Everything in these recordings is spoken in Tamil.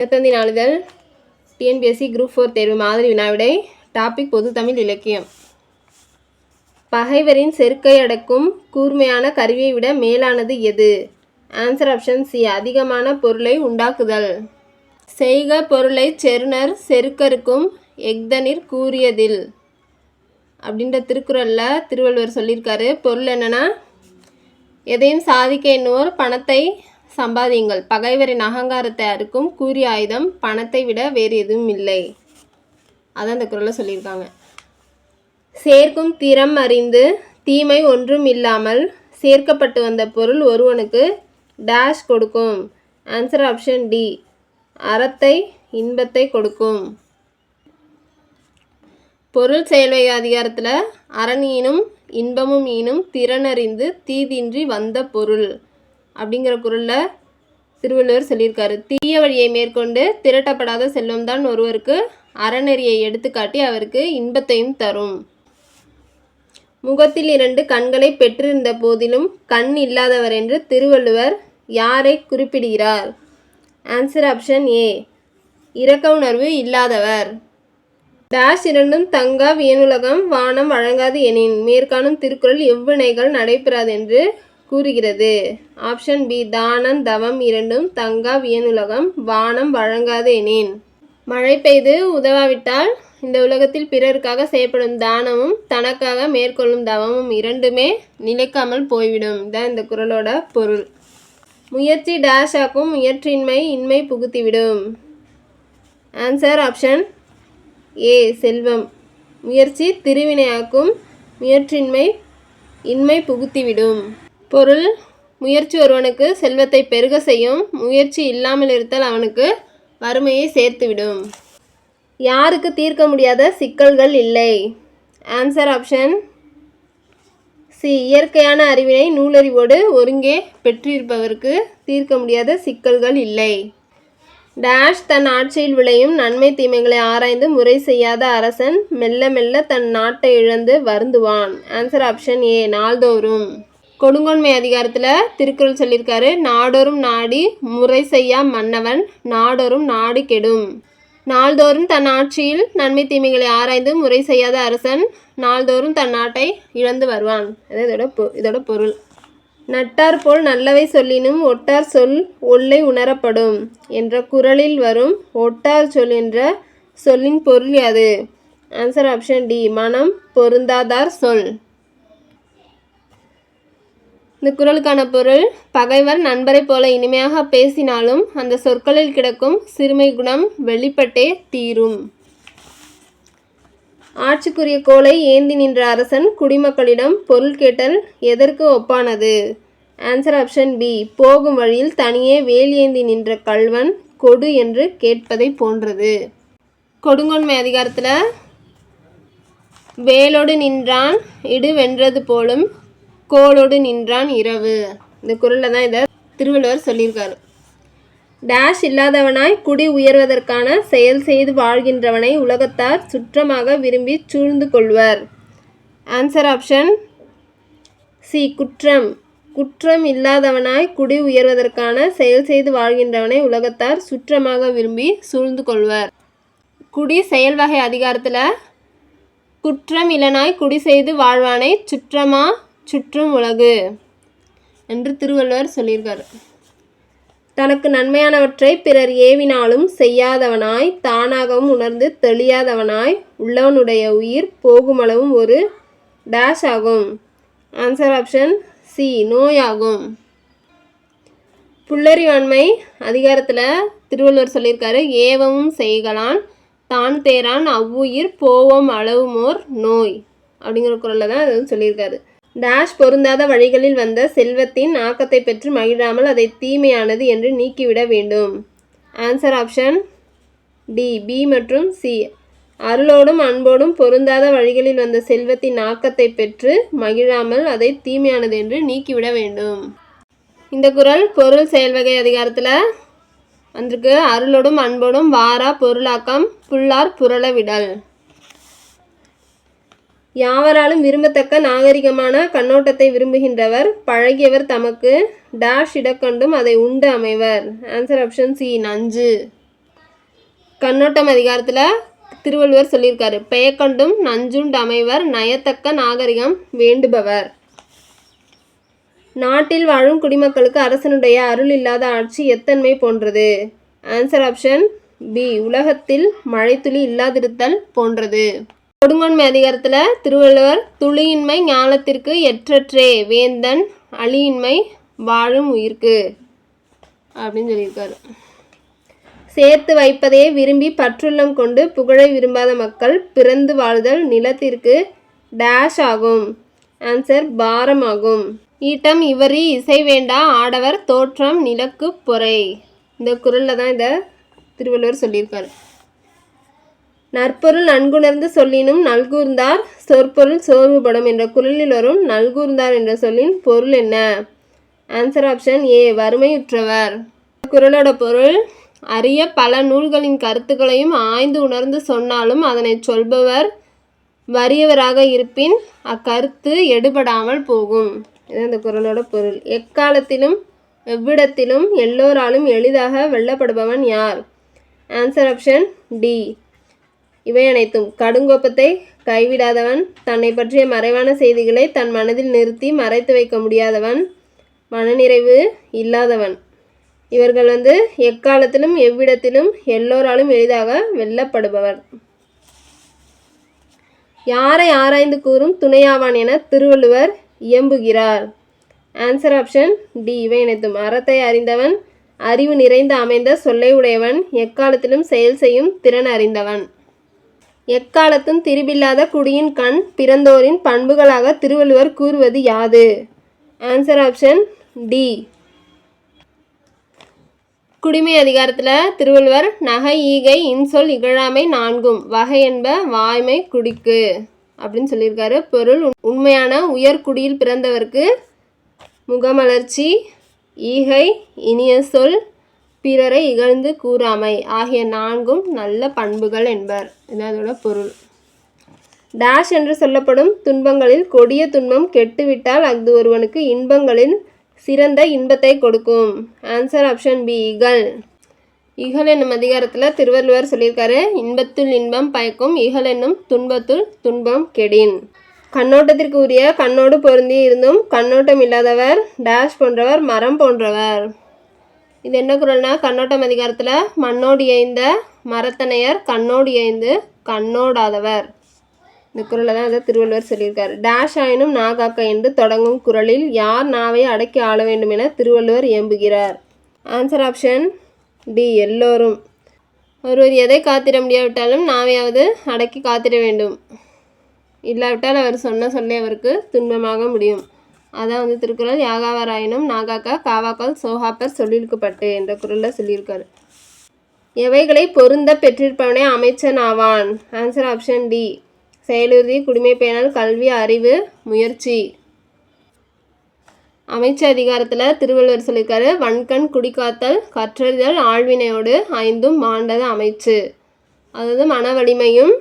இருபத்தந்தி நாளிதழ் டிஎன்பிஎஸ்சி குரூப் ஃபோர் தேர்வு மாதிரி வினாவிடை. டாபிக் பொது தமிழ் இலக்கியம். பகைவரின் செருக்கை அடக்கும் கூர்மையான கருவியை விட மேலானது எது? ஆன்சர் ஆப்ஷன் சி அதிகமான பொருளை உண்டாக்குதல். செய்க பொருளை செருணர் செருக்கருக்கும் எக்தனிர் கூறியதில். அப்படின்ற திருக்குறளில் திருவள்ளுவர் சொல்லியிருக்காரு. பொருள் என்னென்னா எதையும் சாதிக்க எண்ணுவோர் பணத்தை சம்பாதியுங்கள். பகைவரின் அகங்காரத்தை அறுக்கும் கூறிய ஆயுதம் பணத்தை விட வேறு எதுவும் இல்லை. அதான் அந்த குரலை சொல்லியிருக்காங்க. சேர்க்கும் திறம் அறிந்து தீமை ஒன்றும் இல்லாமல் சேர்க்கப்பட்டு வந்த பொருள் ஒருவனுக்கு டேஷ் கொடுக்கும். ஆன்சர் ஆப்ஷன் டி அறத்தை இன்பத்தை கொடுக்கும். பொருள் செயல்வை அதிகாரத்தில் அரண் ஈனும் இன்பமும் ஈனும் திறனறிந்து தீதின்றி வந்த பொருள். அப்படிங்கிற குரலில் திருவள்ளுவர் சொல்லியிருக்காரு. தீய வழியை மேற்கொண்டு திரட்டப்படாத செல்வம்தான் ஒருவருக்கு அறநெறியை எடுத்துக்காட்டி அவருக்கு இன்பத்தையும் தரும். முகத்தில் இரண்டு கண்களை பெற்றிருந்த போதிலும் கண் இல்லாதவர் என்று திருவள்ளுவர் யாரை குறிப்பிடுகிறார்? ஆன்சர் ஆப்ஷன் ஏ இரக்க உணர்வு இல்லாதவர். டேஷ் இரண்டும் தங்கா வியனுலகம் வானம் வழங்காது எனின் மேற்காணும் திருக்குறள் எவ்வினைகள் நடைபெறாது என்று கூறுகிறது. ஆப்ஷன் பி தானம் தவம் இரண்டும் தங்கா வியனுலகம் வானம் வழங்காதேனேன் மழை பெய்து உதவாவிட்டால் இந்த உலகத்தில் பிறருக்காக செய்யப்படும் தானமும் தனக்காக மேற்கொள்ளும் தவமும் இரண்டுமே நிலைக்காமல் போய்விடும். இதான் இந்த குரலோட பொருள். முயற்சி டேஷாக்கும் முயற்சியின்மை இன்மை புகுத்திவிடும். ஆன்சர் ஆப்ஷன் ஏ செல்வம். முயற்சி திருவினையாக்கும் முயற்சியின்மை இன்மை புகுத்திவிடும். பொருள் முயற்சி ஒருவனுக்கு செல்வத்தை பெருக செய்யும் முயற்சி இல்லாமல் இருத்தல் அவனுக்கு வறுமையை சேர்த்துவிடும். யாருக்கு தீர்க்க முடியாத சிக்கல்கள் இல்லை. Answer option C. இயற்கையான அறிவினை நூலறிவோடு ஒருங்கே பெற்றிருப்பவருக்கு தீர்க்க முடியாத சிக்கல்கள் இல்லை. டேஷ் தன் ஆட்சியில் விளையும் நன்மை தீமைகளை ஆராய்ந்து முறை செய்யாத அரசன் மெல்ல மெல்ல தன் நாட்டை இழந்து வருந்துவான். ஆன்சர் ஆப்ஷன் ஏ நாள்தோறும். கொடுங்கோன்மை அதிகாரத்தில் திருக்குறள் சொல்லியிருக்காரு நாடோறும் நாடி முறை செய்யா மன்னவன் நாடோறும் நாடு கெடும். நாள்தோறும் தன் ஆட்சியில் நன்மை தீமைகளை ஆராய்ந்து முறை செய்யாத அரசன் நாள்தோறும் தன் நாட்டை இழந்து வருவான். அதான் இதோட பொ இதோட பொருள். நட்டார் போல் நல்லவை சொல்லினும் ஒட்டார் சொல் ஒல்லை உணரப்படும் என்ற குரலில் வரும் ஒட்டார் சொல் என்ற சொல்லின் பொருள் யாது? ஆன்சர் ஆப்ஷன் டி மனம் பொருந்தாதார் சொல். இந்த குரலுக்கான பொருள் பகைவர் நண்பரைப் போல இனிமையாக பேசினாலும் அந்த சொற்களில் கிடக்கும் சிறுமை குணம் வெளிப்பட்டே தீரும். ஆட்சிக்குரிய கோலை ஏந்தி நின்ற அரசன் குடிமக்களிடம் பொருள் கேட்டல் எதற்கு ஒப்பானது? ஆன்சர் ஆப்ஷன் பி போகும் வழியில் தனியே வேல் ஏந்தி நின்ற கள்வன் கொடு என்று கேட்பதை போன்றது. கொடுங்கொன்மை அதிகாரத்தில் வேலோடு நின்றான் இடு வென்றது போலும் கோலோடு நின்றான் இரவு. இந்த குரலில் தான் இதை திருவள்ளுவர் சொல்லியிருக்காரு. டேஷ் இல்லாதவனாய் குடி உயர்வதற்கான செயல் செய்து வாழ்கின்றவனை உலகத்தார் சுற்றமாக விரும்பி சூழ்ந்து கொள்வர். ஆன்சர் ஆப்ஷன் சி குற்றம். குற்றம் இல்லாதவனாய் குடி உயர்வதற்கான செயல் செய்து வாழ்கின்றவனை உலகத்தார் சுற்றமாக விரும்பி சூழ்ந்து கொள்வர். குடி செயல் வகை அதிகாரத்தில் குற்றம் இலனாய் குடி செய்து வாழ்வானை சுற்றமா சுற்றும் உலகு என்று திருவள்ளுவர் சொல்லியிருக்காரு. தனக்கு நன்மையானவற்றை பிறர் ஏவினாலும் செய்யாதவனாய் தானாகவும் உணர்ந்து தெளியாதவனாய் உள்ளவனுடைய உயிர் போகுமளவும் ஒரு டேஷ் ஆகும். ஆன்சர் ஆப்ஷன் சி நோயாகும். புல்லறிவாண்மை அதிகாரத்தில் திருவள்ளுவர் சொல்லியிருக்காரு ஏவமும் செய்கலான் தான் தேரான் அவ்வுயிர் போவோம் அளவுமோர் நோய். அப்படிங்கிற குரலில் தான் அது சொல்லியிருக்காரு. டேஷ் பொருந்தாத வழிகளில் வந்த செல்வத்தின் ஆக்கத்தை பெற்று மகிழாமல் அதை தீமையானது என்று நீக்கிவிட வேண்டும். ஆன்சர் ஆப்ஷன் டி பி மற்றும் சி அருளோடும் அன்போடும் பொருந்தாத வழிகளில் வந்த செல்வத்தின் ஆக்கத்தை பெற்று மகிழாமல் அதை தீமையானது என்று நீக்கிவிட வேண்டும். இந்த குரல் பொருள் செயல்வகை அதிகாரத்தில் வந்திருக்கு. அருளோடும் அன்போடும் வாரா பொருளாக்கம் புல்லார் புரள விடல். யாவராலும் விரும்பத்தக்க நாகரிகமான கண்ணோட்டத்தை விரும்புகின்றவர் பழகியவர் தமக்கு டேஷ் இடக்கண்டும் அதை உண்டு அமைவர். ஆன்சர் ஆப்ஷன் சி நஞ்சு. கண்ணோட்டம் அதிகாரத்தில் திருவள்ளுவர் சொல்லியிருக்காரு. பெயக்கண்டும் நஞ்சுண்டு அமைவர் நயத்தக்க நாகரிகம் வேண்டுபவர். நாட்டில் வாழும் குடிமக்களுக்கு அரசனுடைய அருள் இல்லாத ஆட்சி எத்தன்மை போன்றது? ஆன்சர் ஆப்ஷன் பி உலகத்தில் மழைத்துளி இல்லாதிருத்தல் போன்றது. கொடுங்கோன்மை அதிகாரத்தில் திருவள்ளுவர் துளியின்மை ஞானத்திற்கு எற்றற்றே வேந்தன் அழியின்மை வாழும் உயிர்க்கு அப்படின்னு சொல்லியிருக்காரு. சேர்த்து வைப்பதையே விரும்பி பற்றுள்ளம் கொண்டு புகழை விரும்பாத மக்கள் பிறந்து வாழ்தல் நிலத்திற்கு டேஷ் ஆகும். ஆன்சர் பாரம் ஆகும் ஈட்டம் இவரி இசை வேண்டா ஆடவர் தோற்றம் நிலக்கு பொறை. இந்த குரலில் தான் இதை திருவள்ளுவர் சொல்லியிருக்காரு. நற்பொருள் நன்குணர்ந்து சொல்லினும் நல்கூர்ந்தார் சொற்பொருள் சோர்வுபடும் என்ற குரலில் வரும் நல்கூர்ந்தார் என்ற சொல்லின் பொருள் என்ன? ஆன்சர் ஆப்ஷன் ஏ வறுமையுற்றவர். குரலோட பொருள் அரிய பல நூல்களின் கருத்துக்களையும் ஆய்ந்து உணர்ந்து சொன்னாலும் அதனை சொல்பவர் வறியவராக இருப்பின் அக்கருத்து எடுபடாமல் போகும். இது அந்த குரலோட பொருள். எக்காலத்திலும் எவ்விடத்திலும் எல்லோராலும் எளிதாக வெல்லப்படுபவன் யார்? ஆன்சர் ஆப்ஷன் டி இவை அனைத்தும் கடுங்கோப்பத்தை கைவிடாதவன் தன்னை பற்றிய மறைவான செய்திகளை தன் மனதில் நிறுத்தி மறைத்து வைக்க முடியாதவன் மனநிறைவு இல்லாதவன். இவர்கள் வந்து எக்காலத்திலும் எவ்விடத்திலும் எல்லோராலும் எளிதாக வெல்லப்படுபவர். யாரை ஆராய்ந்து கூறும் துணையாவான் என திருவள்ளுவர் இயம்புகிறார். ஆன்சர் ஆப்ஷன் டி இவை அனைத்தும் அறத்தை அறிந்தவன் அறிவு நிறைந்து அமைந்த சொல்லை உடையவன் எக்காலத்திலும் செயல் செய்யும் திறன் அறிந்தவன். எக்காலத்தும் திரிபில்லாத குடியின் கண் பிறந்தோரின் பண்புகளாக திருவள்ளுவர் கூறுவது யாது? ஆன்சர் ஆப்ஷன் டி குடிமை அதிகாரத்தில் திருவள்ளுவர் நகை ஈகை இன்சொல் இகழாமை நான்கும் வகை என்ப வாய்மை குடிக்கு. அப்படின்னு சொல்லியிருக்காரு. பொருள் உண்மையான உயர்குடியில் பிறந்தவருக்கு முகமலர்ச்சி ஈகை இனிய சொல் பிறரை இகழ்ந்து கூறாமை. ஆகிய நான்கும் நல்ல பண்புகள் என்பர். இது அதோட பொருள்? டேஷ் என்று சொல்லப்படும் துன்பங்களில் கொடிய துன்பம் கெட்டுவிட்டால் அது ஒருவனுக்கு இன்பங்களில் சிறந்த இன்பத்தை கொடுக்கும். ஆன்சர் ஆப்ஷன் பி இகல் இகல் என்னும் அதிகாரத்தில் திருவள்ளுவர் சொல்லியிருக்காரு இன்பத்துள் இன்பம் பயக்கும் இகல் என்னும் துன்பத்துள் துன்பம் கெடின். கண்ணோட்டத்திற்கு உரிய கண்ணோடு பொருந்தி இருந்தும் கண்ணோட்டம் இல்லாதவர் டேஷ் போன்றவர் மரம் போன்றவர். இது என்ன குரல்னா கண்ணோட்டம் அதிகாரத்தில் மண்ணோடு ஏய்ந்த மரத்தனையர் கண்ணோடு ஏய்ந்து கண்ணோடாதவர். இந்த குரலை தான் அதை திருவள்ளுவர் சொல்லியிருக்காரு. டேஷ் ஆயினும் நாகாக்க என்று தொடங்கும் குரலில் யார் நாவை அடக்கி ஆள வேண்டும் என திருவள்ளுவர் ஏம்புகிறார் ஆன்சர் ஆப்ஷன் டி எல்லோரும். ஒருவர் எதை காத்திட முடியாவிட்டாலும் நாவையாவது அடக்கி காத்திட வேண்டும். இல்லாவிட்டால் அவர் சொன்ன சொல்லே அவருக்கு துன்பமாக முடியும். அதான் வந்து திருக்குறள் யாகாவராயினும் நாகாக்கா காவாக்கால் சோகாப்பர் சொல்லியிருக்கப்பட்டு என்ற குரலில் சொல்லியிருக்காரு. எவைகளை பொருந்த பெற்றிருப்பவனே அமைச்சன் ஆவான்? ஆன்சர் ஆப்ஷன் டி செயலுறுதி குடிமை பேணல் கல்வி அறிவு முயற்சி. அமைச்ச அதிகாரத்தில் திருவள்ளுவர் சொல்லியிருக்காரு வன்கண் குடிக்காத்தல் கற்றறிதல் ஆழ்வினையோடு ஐந்தும் மாண்டது அமைச்சு. அதாவது மன வலிமையும்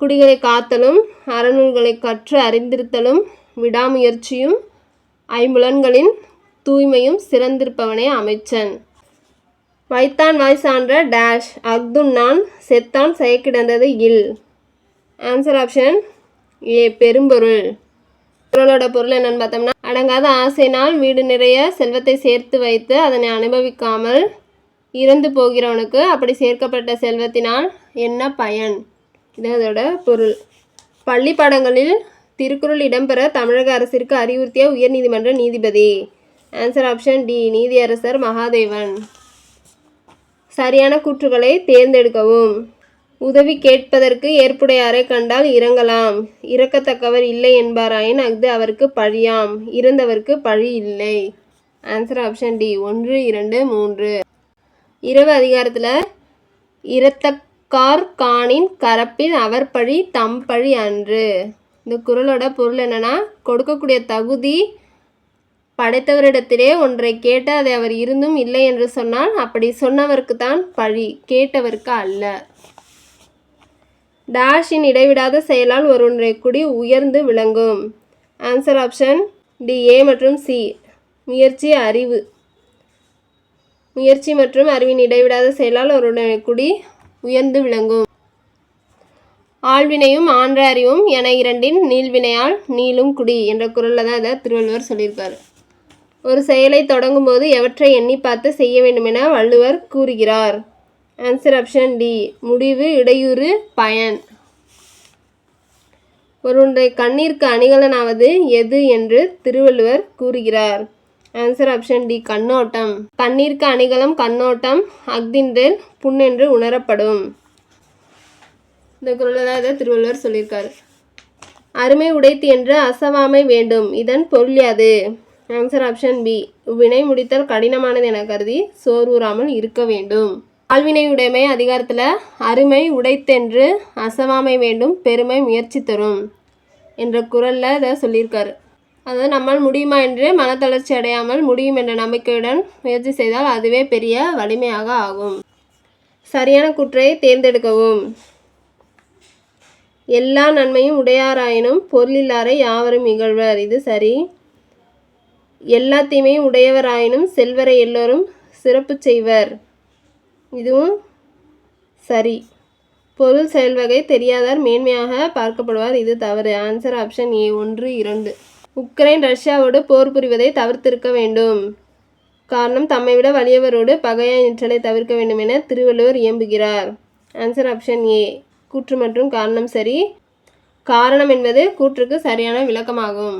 குடிகளை காத்தலும் அறநூல்களை கற்று அறிந்திருத்தலும் விடாமுயற்சியும் ஐம்புலன்களின் தூய்மையும் சிறந்திருப்பவனே அமைச்சன். வைத்தான் வாய் சான்ற டேஷ். அக்துன்னான் செத்தான் செயக்கிடந்தது இல். ஆன்சர் ஆப்ஷன் ஏ பெரும்பொருள். பொருளோட பொருள் என்னன்னு பார்த்தோம்னா அடங்காத ஆசையினால் வீடு நிறைய செல்வத்தை சேர்த்து வைத்து அதனை அனுபவிக்காமல் இறந்து போகிறவனுக்கு அப்படி சேர்க்கப்பட்ட செல்வத்தினால் என்ன பயன்? இது அதோட பொருள். பள்ளி பாடங்களில் திருக்குறள் இடம்பெற தமிழக அரசிற்கு அறிவுறுத்திய உயர்நீதிமன்ற நீதிபதி. ஆன்சர் ஆப்ஷன் டி நீதியரசர் மகாதேவன். சரியான கூற்றுகளை தேர்ந்தெடுக்கவும். உதவி கேட்பதற்கு ஏற்புடையாரை கண்டால் இறங்கலாம். இறக்கத்தக்கவர் இல்லை என்பாராயின் அஃது அவருக்கு பழியாம். இறந்தவருக்கு பழி இல்லை. ஆன்சர் ஆப்ஷன் டி ஒன்று இரண்டு மூன்று. இரவு அதிகாரத்தில் இரத்தக்கார் காணின் கரப்பின் அவர் பழி தம் பழி அன்று. இந்த குரலோட பொருள் என்னன்னா கொடுக்கக்கூடிய தகுதி படைத்தவரிடத்திலே ஒன்றை கேட்டு அதை அவர் இருந்தும் இல்லை என்று சொன்னால் அப்படி சொன்னவருக்கு தான் பழி கேட்டவருக்கு அல்ல. டாஷின் இடைவிடாத செயலால் ஒருவனுடைய குடி உயர்ந்து விளங்கும். ஆன்சர் ஆப்ஷன் டி ஏ மற்றும் சி முயற்சி அறிவு. முயற்சி மற்றும் அறிவின் இடைவிடாத செயலால் ஒருவனுடைய குடி உயர்ந்து விளங்கும். ஆழ்வினையும் ஆன்ற அறிவும் என இரண்டின் நீள்வினையால் நீளும் குடி என்ற குரலில் தான் இதை திருவள்ளுவர் சொல்லியிருப்பார். ஒரு செயலை தொடங்கும்போது எவற்றை எண்ணி பார்த்து செய்ய வேண்டுமென வள்ளுவர் கூறுகிறார். ஆன்சர் ஆப்ஷன் டி முடிவு இடையூறு பயன். ஒருவனுடைய கண்ணிற்கு அணிகலனாவது எது என்று திருவள்ளுவர் கூறுகிறார். ஆன்சர் ஆப்ஷன் டி கண்ணோட்டம். கண்ணீர்க்கு அணிகலம் கண்ணோட்டம் அஃதின்றேல் புண்ணென்று உணரப்படும். இந்த குரலில் தான் இதை திருவள்ளுவர் சொல்லியிருக்காரு. அருமை உடைத்து என்று அசவாமை வேண்டும். இதன் பொருள் யாது? ஆன்சர் ஆப்ஷன் பி வினை முடித்தல் கடினமானது என கருதி சோர்வுறாமல் இருக்க வேண்டும். ஆழ்வினை உடைமை அதிகாரத்தில் அருமை உடைத்தென்று அசவாமை வேண்டும் பெருமை முயற்சி தரும் என்ற குரலில் இதை சொல்லியிருக்காரு. அதாவது நம்மால் முடியுமா என்று மனத்தளர்ச்சி அடையாமல் முடியும் என்ற நம்பிக்கையுடன் முயற்சி செய்தால் அதுவே பெரிய வலிமையாக ஆகும். சரியான குற்றை தேர்ந்தெடுக்கவும். எல்லா நன்மையும் உடையாராயினும் பொருளில்லாரை யாவரும் இகழ்வர். இது சரி. எல்லா தீமையும் உடையவராயினும் செல்வரை எல்லோரும் சிறப்பு செய்வர். இதுவும் சரி. பொருள் செயல்வகை தெரியாதார் மேன்மையாக பார்க்கப்படுவார். இது தவறு. ஆன்சர் ஆப்ஷன் ஏ ஒன்று இரண்டு. உக்ரைன் ரஷ்யாவோடு போர் புரிவதை தவிர்த்திருக்க வேண்டும். காரணம் தம்மை விட வலியவரோடு பகையாய் நிற்றலை தவிர்க்க வேண்டும் என திருவள்ளுவர் இயம்புகிறார். ஆன்சர் ஆப்ஷன் ஏ கூற்று மற்றும் காரணம் சரி. காரணம் என்பது கூற்றுக்கு சரியான விளக்கமாகும்.